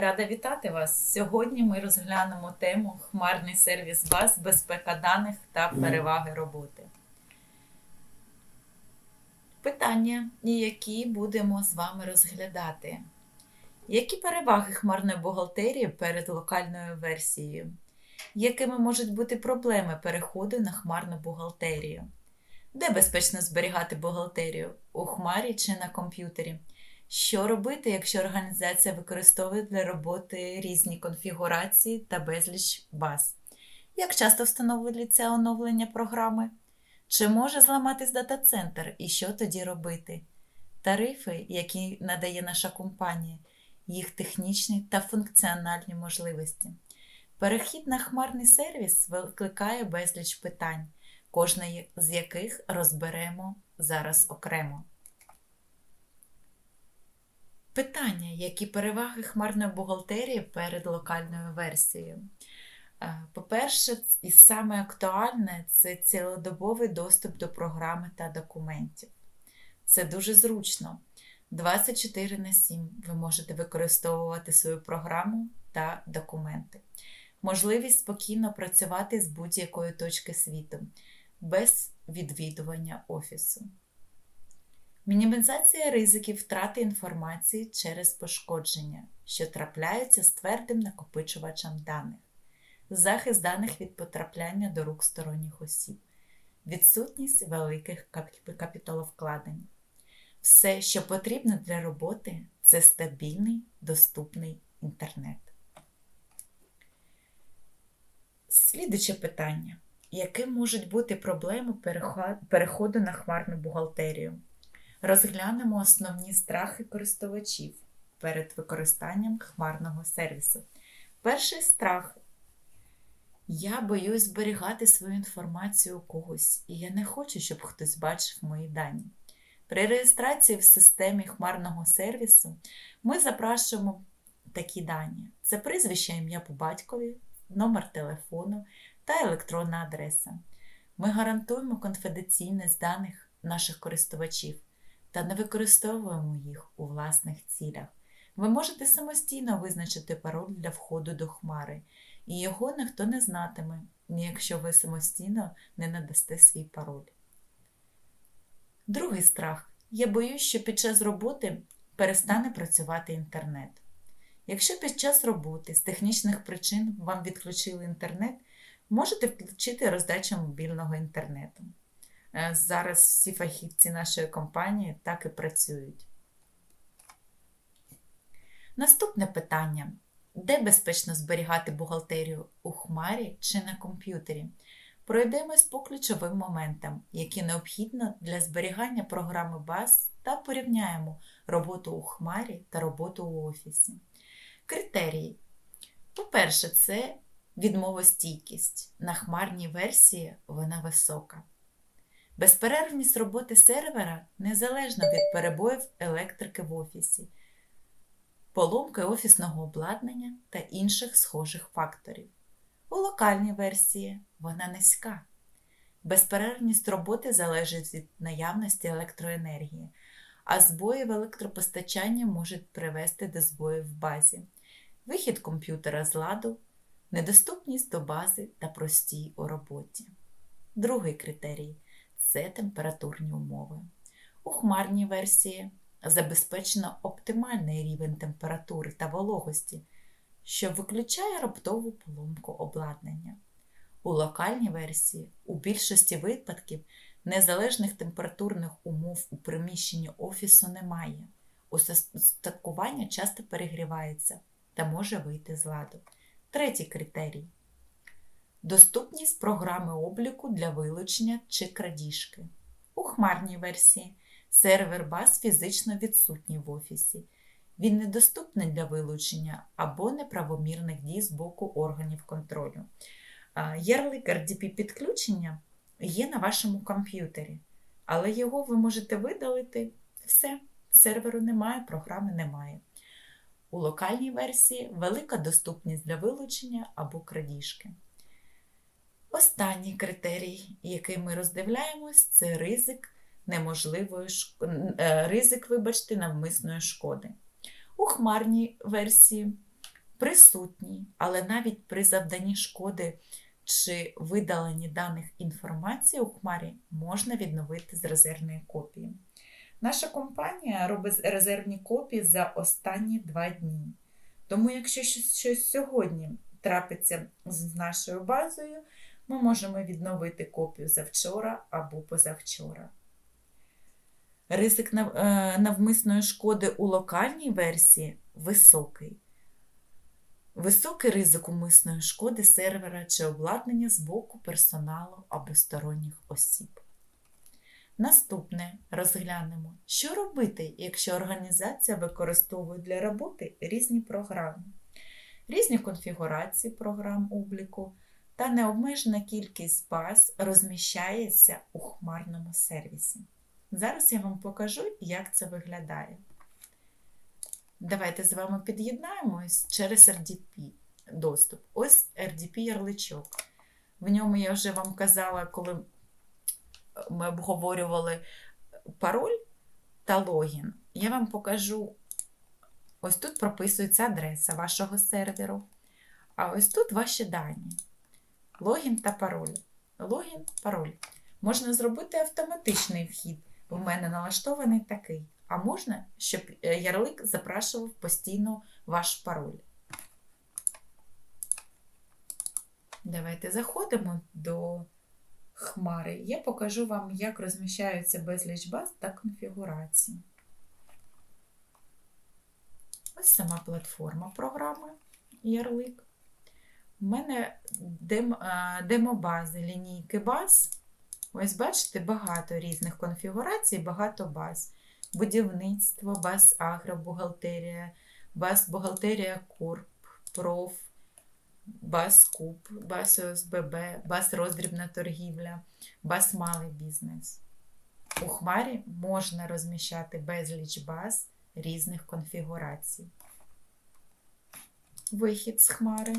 Рада вітати вас. Сьогодні ми розглянемо тему Хмарний сервіс баз, безпека даних та переваги роботи. Питання, які будемо з вами розглядати. Які переваги хмарної бухгалтерії перед локальною версією? Якими можуть бути проблеми переходу на хмарну бухгалтерію? Де безпечно зберігати бухгалтерію? У хмарі чи на комп'ютері? Що робити, якщо організація використовує для роботи різні конфігурації та безліч баз? Як часто встановлюється оновлення програми? Чи може зламатись дата-центр і що тоді робити? Тарифи, які надає наша компанія, їх технічні та функціональні можливості. Перехід на хмарний сервіс викликає безліч питань, кожне з яких розберемо зараз окремо. Питання, які переваги хмарної бухгалтерії перед локальною версією? Е, По-перше, і саме актуальне це цілодобовий доступ до програми та документів. Це дуже зручно. 24 на 7 ви можете використовувати свою програму та документи. Можливість спокійно працювати з будь-якої точки світу, без відвідування офісу. Мінімізація ризиків втрати інформації через пошкодження, що трапляються з твердим накопичувачем даних, захист даних від потрапляння до рук сторонніх осіб, відсутність великих капіталовкладень. Все, що потрібно для роботи, це стабільний, доступний інтернет. Слідуче питання. Яким можуть бути проблеми переходу на хмарну бухгалтерію? Розглянемо основні страхи користувачів перед використанням хмарного сервісу. Перший страх. Я боюсь зберігати свою інформацію у когось, і я не хочу, щоб хтось бачив мої дані. При реєстрації в системі хмарного сервісу ми запрашуємо такі дані: це прізвище ім'я по батькові, номер телефону та електронна адреса. Ми гарантуємо конфіденційність даних наших користувачів та не використовуємо їх у власних цілях. Ви можете самостійно визначити пароль для входу до хмари, і його ніхто не знатиме, якщо ви самостійно не надасте свій пароль. Другий страх. Я боюсь, що під час роботи перестане працювати інтернет. Якщо під час роботи з технічних причин вам відключили інтернет, можете включити роздачу мобільного інтернету. Е, Зараз всі фахівці нашої компанії так і працюють. Наступне питання: де безпечно зберігати бухгалтерію у хмарі чи на комп'ютері? Пройдемось по ключовим моментам, які необхідно для зберігання програми баз та порівняємо роботу у хмарі та роботу у офісі. Критерії. По-перше, це відмовостійкість. На хмарній версії вона висока. Безперервність роботи сервера незалежно від перебоїв електрики в офісі, поломки офісного обладнання та інших схожих факторів. У локальній версії вона низька. Безперервність роботи залежить від наявності електроенергії, а збої в електропостачанні можуть привести до збоїв в базі, вихід комп'ютера з ладу, недоступність до бази та простій у роботі. Другий критерій це температурні умови. У хмарній версії забезпечено оптимальний рівень температури та вологості, що виключає раптову поломку обладнання. У локальній версії у більшості випадків незалежних температурних умов у приміщенні офісу немає. Устаткування часто перегрівається та може вийти з ладу. Третій критерій доступність програми обліку для вилучення чи крадіжки. У хмарній версії сервер баз фізично відсутній в офісі. Він недоступний для вилучення або неправомірних дій з боку органів контролю. Ярлик RDP підключення є на вашому комп'ютері, але його ви можете видалити все. Серверу немає, програми немає. У локальній версії велика доступність для вилучення або крадіжки. Останній критерій, який ми роздивляємось, це ризик неможливої шк- е, ризик, вибачте, навмисної шкоди. У хмарній версії присутній, але навіть при завданні шкоди чи видаленні даних інформації у Хмарі можна відновити з резервної копії. Наша компанія робить резервні копії за останні два дні. Тому, якщо щось, щось сьогодні трапиться з нашою базою, ми можемо відновити копію завчора або позавчора. Ризик е, навмисної шкоди у локальній версії високий. Високий ризик умисної шкоди сервера чи обладнання з боку персоналу або сторонніх осіб. Наступне розглянемо, що робити, якщо організація використовує для роботи різні програми, різні конфігурації програм обліку та необмежена кількість баз розміщається у хмарному сервісі. Зараз я вам покажу, як це виглядає. Давайте з вами під'єднаємось через RDP доступ. Ось RDP ярличок. В ньому я вже вам казала, коли ми обговорювали пароль та логін. Я вам покажу. Ось тут прописується адреса вашого серверу. А ось тут ваші дані. Логін та пароль. Логін, пароль. Можна зробити автоматичний вхід. У мене налаштований такий. А можна, щоб е, ярлик запрашував постійно ваш пароль. Давайте заходимо до Хмари. Я покажу вам, як розміщаються безліч баз та конфігурацій. Ось сама платформа програми Ярлик. У мене дем, демобази, лінійки баз. Ось бачите, багато різних конфігурацій, багато баз. Будівництво, баз агробухгалтерія, баз бухгалтерія Курп, проф, баз Куб, баз ОСББ, баз роздрібна торгівля, баз малий бізнес. У Хмарі можна розміщати безліч баз різних конфігурацій. Вихід з Хмари.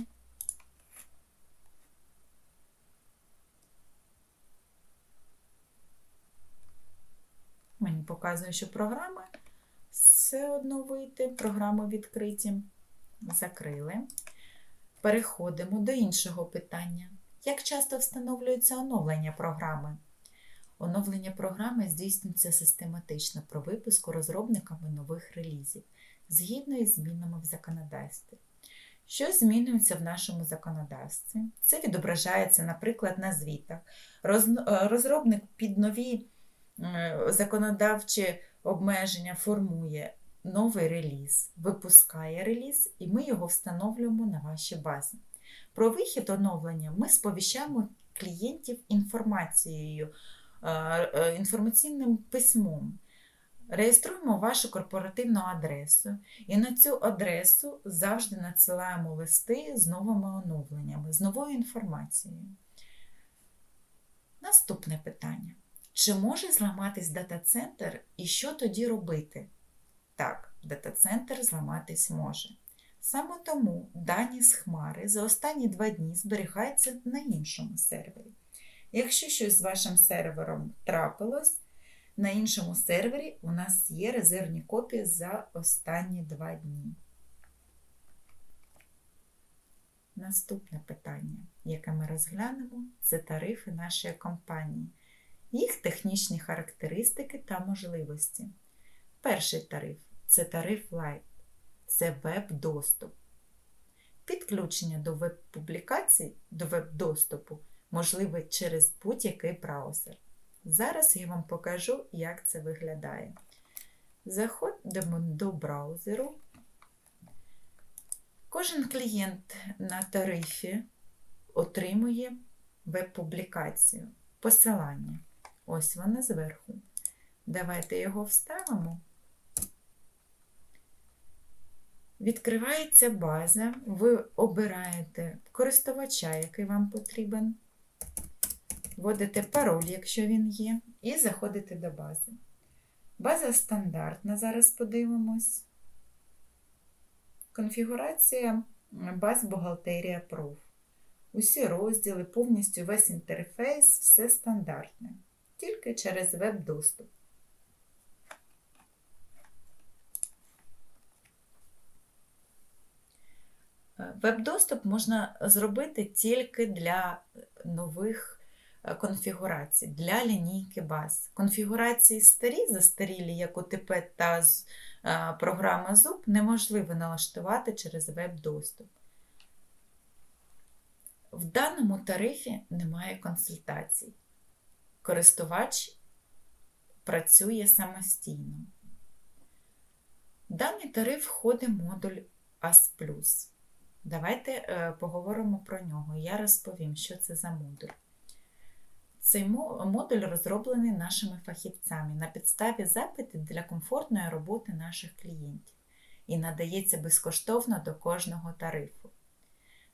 Мені показує, що програми все одно вийти, програми відкриті. Закрили. Переходимо до іншого питання. Як часто встановлюється оновлення програми? Оновлення програми здійснюється систематично про випуску розробниками нових релізів згідно із змінами в законодавстві. Що змінюється в нашому законодавстві? Це відображається, наприклад, на звітах. Е, Розробник під нові е, законодавчі обмеження формує новий реліз, випускає реліз, і ми його встановлюємо на ваші бази. Про вихід оновлення ми сповіщаємо клієнтів інформацією, е, е, інформаційним письмом. Реєструємо вашу корпоративну адресу і на цю адресу завжди надсилаємо листи з новими оновленнями, з новою інформацією. Наступне питання. Чи може зламатись дата-центр і що тоді робити? Так, дата-центр зламатись може. Саме тому дані з Хмари за останні два дні зберігаються на іншому сервері. Якщо щось з вашим сервером трапилось, на іншому сервері у нас є резервні копії за останні два дні. Наступне питання, яке ми розглянемо, це тарифи нашої компанії, їх технічні характеристики та можливості. Перший тариф це тариф Lite, це веб-доступ. Підключення до веб-публікацій, до веб-доступу можливе через будь-який браузер. Зараз я вам покажу, як це виглядає. Заходимо до браузеру. Кожен клієнт на тарифі отримує веб-публікацію, посилання. Ось вона зверху. Давайте його вставимо. Відкривається база, ви обираєте користувача, який вам потрібен, вводите пароль, якщо він є, і заходите до бази. База стандартна, зараз подивимось. Конфігурація баз бухгалтерія проф. Усі розділи, повністю весь інтерфейс, все стандартне, тільки через веб-доступ. Веб-доступ можна зробити тільки для нових е, конфігурацій, для лінійки баз. Конфігурації старі, застарілі, як ОТП та е, програми ZUB, неможливо налаштувати через веб-доступ. В даному тарифі немає консультацій. Користувач працює самостійно. В даний тариф входить модуль AS+. Давайте е, поговоримо про нього. Я розповім, що це за модуль. Цей модуль розроблений нашими фахівцями на підставі запитів для комфортної роботи наших клієнтів і надається безкоштовно до кожного тарифу.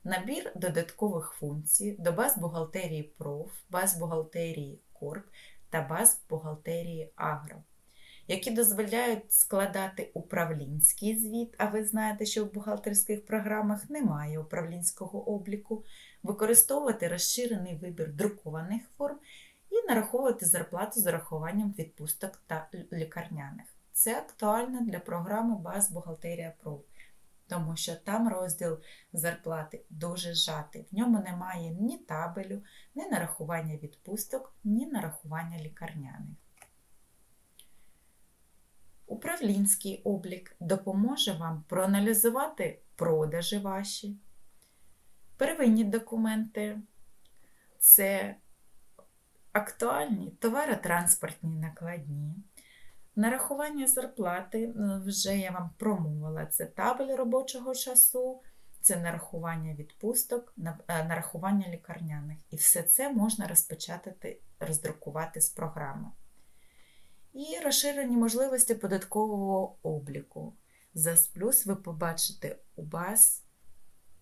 Набір додаткових функцій до баз бухгалтерії ПРОФ, баз бухгалтерії КОРП та баз бухгалтерії Агро які дозволяють складати управлінський звіт, а ви знаєте, що в бухгалтерських програмах немає управлінського обліку, використовувати розширений вибір друкованих форм і нараховувати зарплату з урахуванням відпусток та лікарняних. Це актуально для програми Баз Бухгалтерія Про. Тому що там розділ зарплати дуже жатий. В ньому немає ні табелю, ні нарахування відпусток, ні нарахування лікарняних. Управлінський облік допоможе вам проаналізувати продажі ваші. Первинні документи це актуальні товаротранспортні накладні. Нарахування зарплати, ну, вже я вам промовила, це табель робочого часу, це нарахування відпусток, е, нарахування лікарняних. І все це можна розпечатати, роздрукувати з програми і розширені можливості податкового обліку. За плюс ви побачите у баз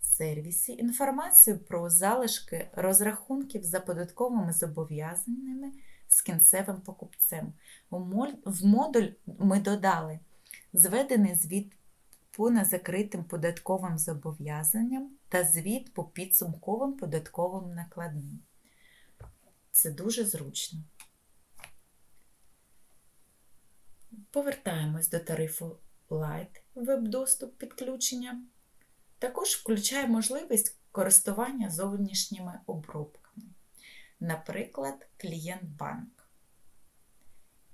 сервісі інформацію про залишки розрахунків за податковими зобов'язаннями з кінцевим покупцем. В модуль ми додали зведений звіт по незакритим податковим зобов'язанням та звіт по підсумковим податковим накладним. Це дуже зручно. Повертаємось до тарифу Light веб-доступ підключення. Також включає можливість користування зовнішніми обробками, наприклад, клієнт-банк.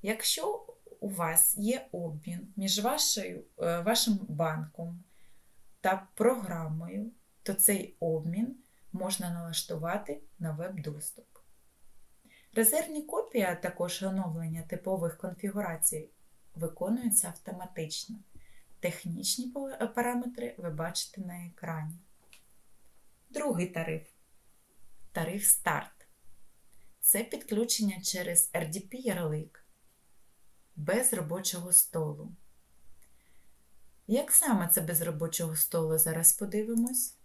Якщо у вас є обмін між вашою, е, вашим банком та програмою, то цей обмін можна налаштувати на веб-доступ. Резервні копії, а також оновлення типових конфігурацій виконується автоматично. Технічні параметри ви бачите на екрані. Другий тариф тариф старт. Це підключення через RDP ярлик без робочого столу. Як саме це без робочого столу, зараз подивимось.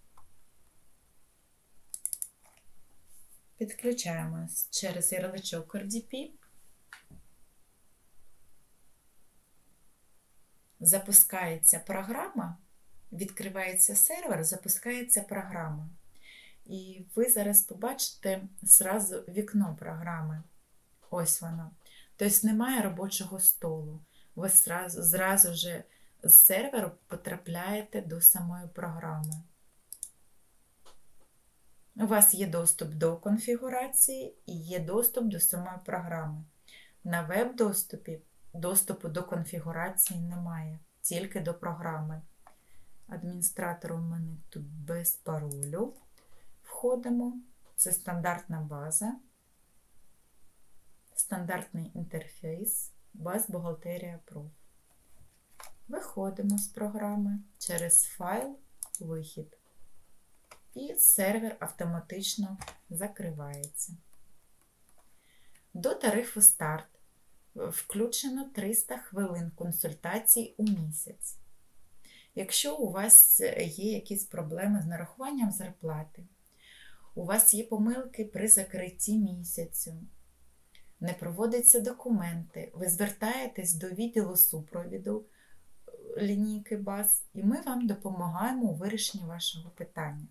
Підключаємось через ярличок RDP. запускається програма, відкривається сервер, запускається програма. І ви зараз побачите зразу вікно програми. Ось воно. Тобто немає робочого столу. Ви зразу, зразу же з серверу потрапляєте до самої програми. У вас є доступ до конфігурації і є доступ до самої програми. На веб-доступі Доступу до конфігурації немає, тільки до програми. Адміністратор у мене тут без паролю. Входимо. Це стандартна база, стандартний інтерфейс, баз бухгалтерія Pro. Виходимо з програми через файл вихід. І сервер автоматично закривається. До тарифу старт включено 300 хвилин консультацій у місяць. Якщо у вас є якісь проблеми з нарахуванням зарплати, у вас є помилки при закритті місяцю, не проводяться документи, ви звертаєтесь до відділу супровіду е, лінійки БАЗ, і ми вам допомагаємо у вирішенні вашого питання.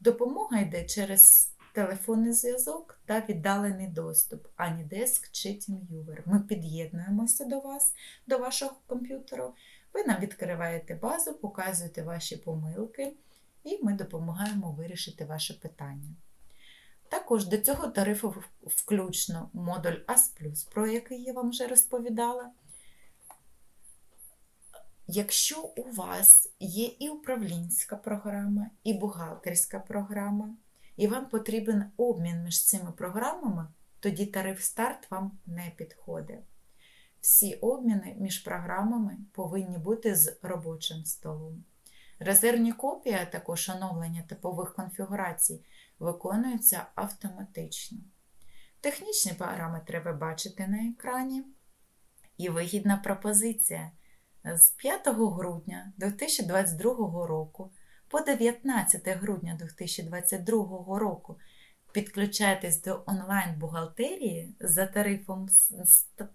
Допомога йде через телефонний зв'язок та віддалений доступ, Анідеск чи TeamViewer. Ми під'єднуємося до вас, до вашого комп'ютеру. Ви нам відкриваєте базу, показуєте ваші помилки, і ми допомагаємо вирішити ваше питання. Також до цього тарифу включно модуль АС+, про який я вам вже розповідала. Якщо у вас є і управлінська програма, і бухгалтерська програма, і вам потрібен обмін між цими програмами, тоді тариф старт вам не підходить. Всі обміни між програмами повинні бути з робочим столом. Резервні копії, а також оновлення типових конфігурацій виконуються автоматично. Технічні параметри ви бачите на екрані. І вигідна пропозиція. З 5 грудня 2022 року по 19 грудня 2022 року підключайтесь до онлайн-бухгалтерії за тарифом,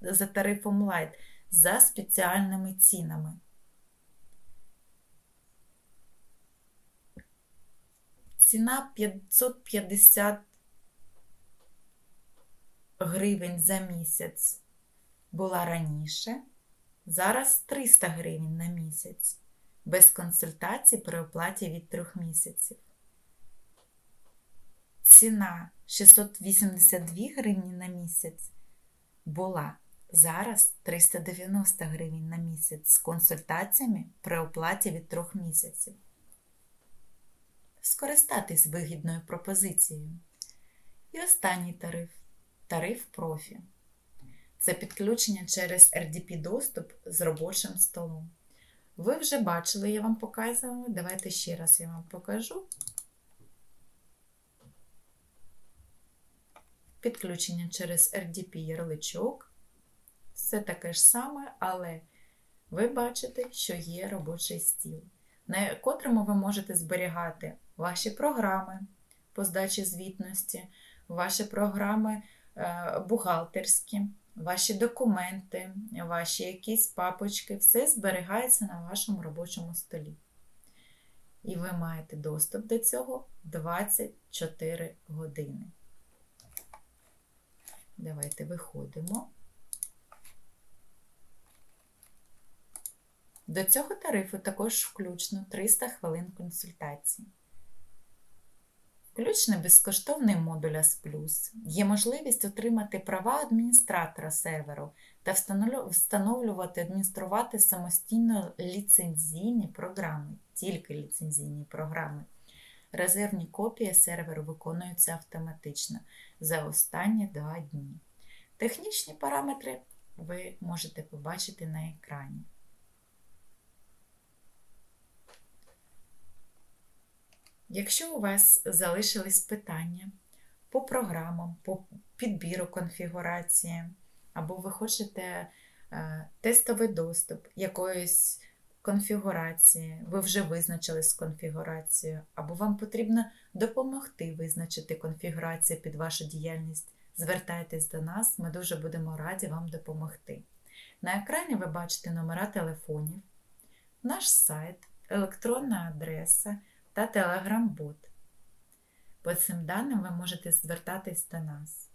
за тарифом Light за спеціальними цінами. Ціна 550 гривень за місяць була раніше, зараз 300 гривень на місяць, без консультацій при оплаті від 3 місяців. Ціна 682 гривні на місяць була зараз 390 гривень на місяць з консультаціями при оплаті від 3 місяців. Скористатись вигідною пропозицією. І останній тариф тариф профі. Це підключення через RDP доступ з робочим столом. Ви вже бачили, я вам показувала. Давайте ще раз я вам покажу. Підключення через RDP ярличок. Все таке ж саме, але ви бачите, що є робочий стіл, на котрому ви можете зберігати ваші програми по здачі звітності, ваші програми е, бухгалтерські, ваші документи, ваші якісь папочки, все зберігається на вашому робочому столі. І ви маєте доступ до цього 24 години. Давайте виходимо. До цього тарифу також включно 300 хвилин консультацій. Включно безкоштовний модуль AS+. Є можливість отримати права адміністратора серверу та встановлювати, адмініструвати самостійно ліцензійні програми, тільки ліцензійні програми. Резервні копії серверу виконуються автоматично за останні два дні. Технічні параметри ви можете побачити на екрані. Якщо у вас залишились питання по програмам, по підбіру конфігурації, або ви хочете е, тестовий доступ якоїсь конфігурації, ви вже визначились з конфігурацією, або вам потрібно допомогти визначити конфігурацію під вашу діяльність, звертайтесь до нас, ми дуже будемо раді вам допомогти. На екрані ви бачите номера телефонів, наш сайт, електронна адреса та Telegram-бот. По цим даним ви можете звертатись до нас.